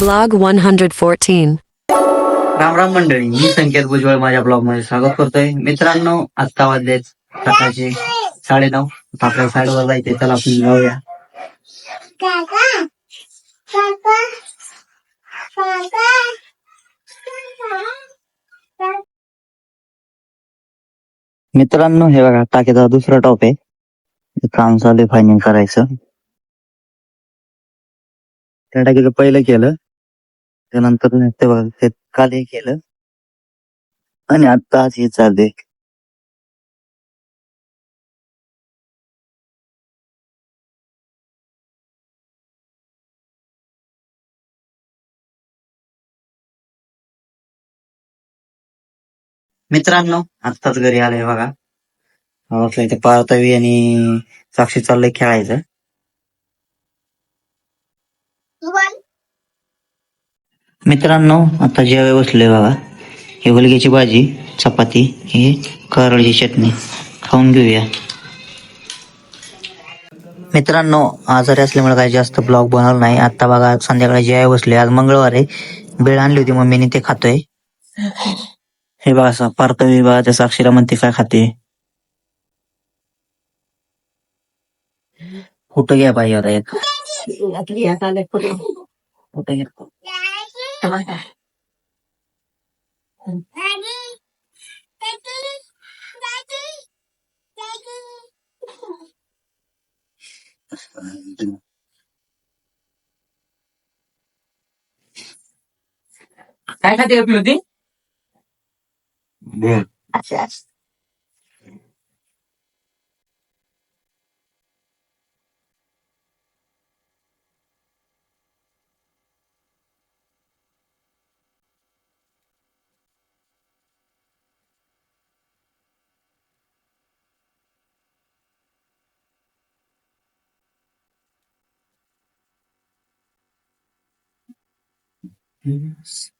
Blog 114. Ram Ram मंडळी मी संकेत भुजबळ माझ्या ब्लॉगमध्ये स्वागत करतोय. मित्रांनो आत्ता वाजलेत सकाळचे साडेनऊ. आता आपल्याला साडेवर जायचे चला आपण जाऊया. मित्रांनो हे बघा टाकीचा दुसरा टॉप आहे. हे काम चालू फायनिंग करायचं. त्या टाकीचं पहिलं केलं. त्यानंतर ते बघा काल हे केलं. आणि आता आज हे चालले मित्रांनो आत्ताच घरी आलोय बघा. इथे पार्थवी आणि साक्षी चाललंय खेळायचं. मित्रांनो आता जेवाय बसलोय बघा. ही गुलग्याची भाजी चपाती ही कारळची चटणी. खाऊन घेऊया. मित्रांनो आजारी असल्यामुळे काही जास्त ब्लॉग बनवलं नाही. आता बघा संध्याकाळी जेवाय बसले आज मंगळवार आहे बेळ आणली होती मम्मीने ते खातोय. हे बघा असं पार्थवी बघा त्या साक्षीला म्हणते काय खाते? कुठं घ्या पाहिजे आता एक. कुठं घ्या. काय खाते आपली होती अच्छा He was.